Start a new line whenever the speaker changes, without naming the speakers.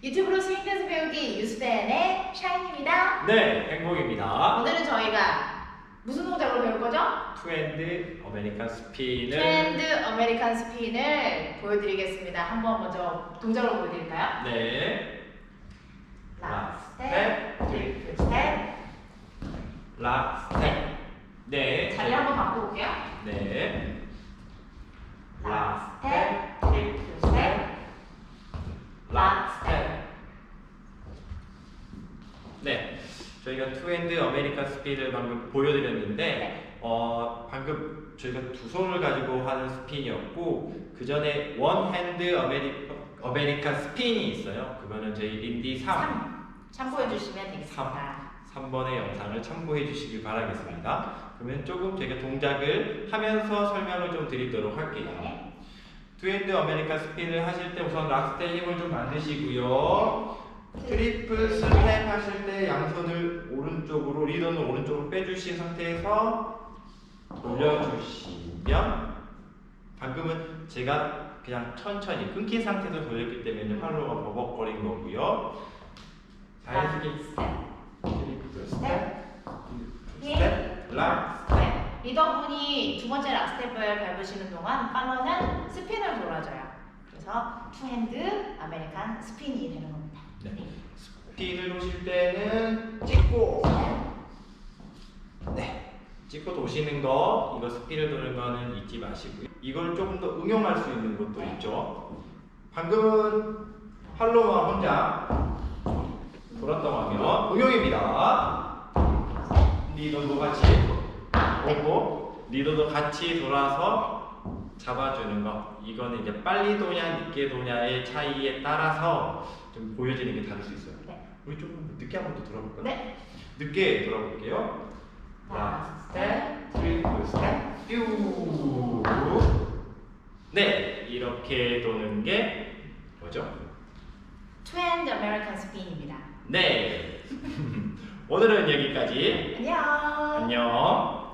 비둘기 유스벤의 샤인입니다.
네, 행복입니다.
오늘은 저희가 무슨 동작으로 배울 거죠?
투핸드 어메리칸 스핀을
트렌드 아메리칸 스핀을 보여드리겠습니다. 한번 먼저 동작으로 보여드릴까요?
네,
락 스텝, 트리플 스텝.
락 스텝. 네,
자리 한번 바꿔볼게요.
네,
락 스텝, 트리플 스텝.
락 스텝. 네, 저희가 투핸드 어메리칸 스핀을 방금 보여드렸는데
네.
어, 방금 저희가 두 손을 가지고 하는 스핀이었고 그 전에 원 핸드 어메리, 어메리칸 스핀이 있어요. 그거는 저희 린디 3,
3. 참고해 주시면 되겠습니다.
3번의 영상을 참고해 주시길 바라겠습니다. 그러면 조금 제가 동작을 하면서 설명을 좀 드리도록 할게요.
네.
투핸드 어메리칸 스핀을 하실 때 우선 락스테 힘을 좀 만드시고요. 트리플 스텝 하실 때 양손을 오른쪽으로 리더는 오른쪽으로 빼주신 상태에서 돌려주시면 방금은 제가 그냥 천천히 끊긴 상태에서 돌렸기 때문에 팔로가 버벅거린 거고요. 자연스럽게
락 스텝,
트리플 스텝,
스텝,
스텝, 락
네. 리더분이 두 번째 락 스텝을 밟으시는 동안 팔로는 스핀을 돌아줘요. 그래서 투핸드 아메리칸 스핀이 되는 겁니다.
네. 스핀을 도실 때는 찍고. 네. 찍고 도시는 거 이거 스핀을 도는 거는 잊지 마시고요. 이걸 조금 더 응용할 수 있는 것도 있죠. 방금은 팔로와 혼자 돌았다고 하면 응용입니다. 리더도 같이 오고 리더도 같이 돌아서 잡아주는 거 이거는 이제 빨리 도냐 늦게 도냐의 차이에 따라서 좀 보여지는 게 다를 수 있어요
네.
우리 조금 늦게 한 번 더 돌아볼까요?
네.
늦게 돌아볼게요 락 스텝 트리플 스텝 뾰 네, 이렇게 도는 게 뭐죠?
투핸드 아메리칸 스핀입니다.
네 오늘은 여기까지
안녕.
안녕